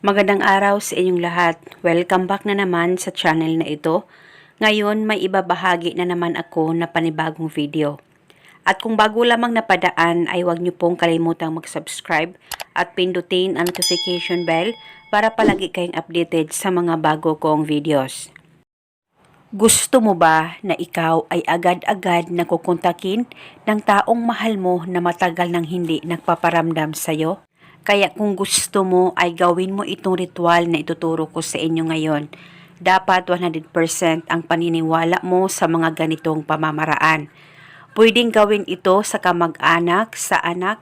Magandang araw sa inyong lahat. Welcome back na naman sa channel na ito. Ngayon may ibabahagi na naman ako na panibagong video. At kung bago lamang napadaan ay huwag niyo pong kalimutang mag-subscribe at pindutin ang notification bell para palagi kayong updated sa mga bago kong videos. Gusto mo ba na ikaw ay agad-agad na kukontakin ng taong mahal mo na matagal nang hindi nagpaparamdam sa'yo? Kaya kung gusto mo ay gawin mo itong ritual na ituturo ko sa inyo ngayon. Dapat 100% ang paniniwala mo sa mga ganitong pamamaraan. Pwedeng gawin ito sa kamag-anak, sa anak,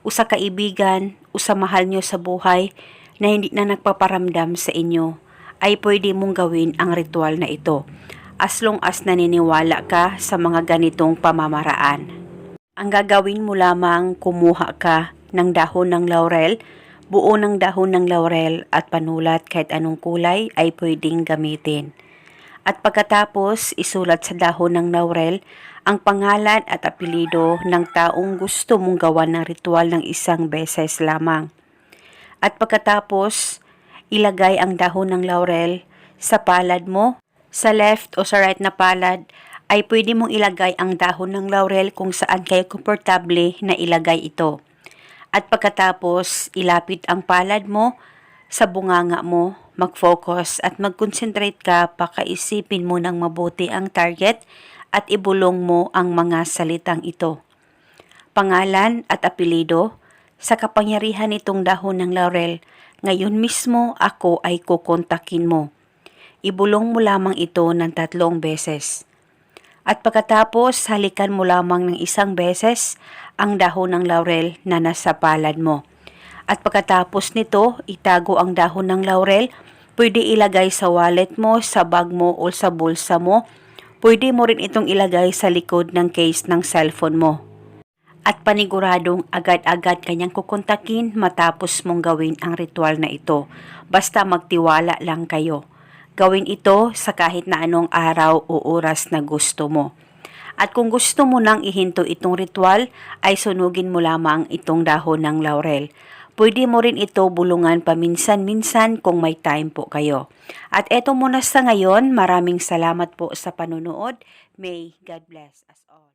o sa kaibigan, o sa mahal nyo sa buhay na hindi na nagpaparamdam sa inyo ay pwede mong gawin ang ritual na ito as long as naniniwala ka sa mga ganitong pamamaraan. Ang gagawin mo lamang kumuha ka ng dahon ng laurel, buo ng dahon ng laurel at panulat kahit anong kulay ay pwedeng gamitin. At pagkatapos isulat sa dahon ng laurel ang pangalan at apelido ng taong gusto mong gawa ng ritual ng isang beses lamang. At pagkatapos, ilagay ang dahon ng laurel sa palad mo, sa left o sa right na palad, ay pwede mong ilagay ang dahon ng laurel kung saan kayo komportable na ilagay ito. At pagkatapos, ilapit ang palad mo sa bunganga mo, mag-focus at mag-concentrate ka, pakaisipin mo ng mabuti ang target at ibulong mo ang mga salitang ito. Pangalan at apelido, sa kapangyarihan nitong dahon ng laurel, ngayon mismo ako ay kukontakin mo. Ibulong mo lamang ito ng tatlong beses. At pagkatapos, halikan mo lamang ng isang beses ang dahon ng laurel na nasa palad mo. At pagkatapos nito, itago ang dahon ng laurel. Pwede ilagay sa wallet mo, sa bag mo o sa bulsa mo. Pwede mo rin itong ilagay sa likod ng case ng cellphone mo. At paniguradong agad-agad kanyang kukontakin matapos mong gawin ang ritual na ito. Basta magtiwala lang kayo. Gawin ito sa kahit na anong araw o oras na gusto mo. At kung gusto mo nang ihinto itong ritual, ay sunugin mo lamang itong dahon ng laurel. Pwede mo rin ito bulungan paminsan-minsan kung may time po kayo. At eto muna sa ngayon, maraming salamat po sa panunood. May God bless us all.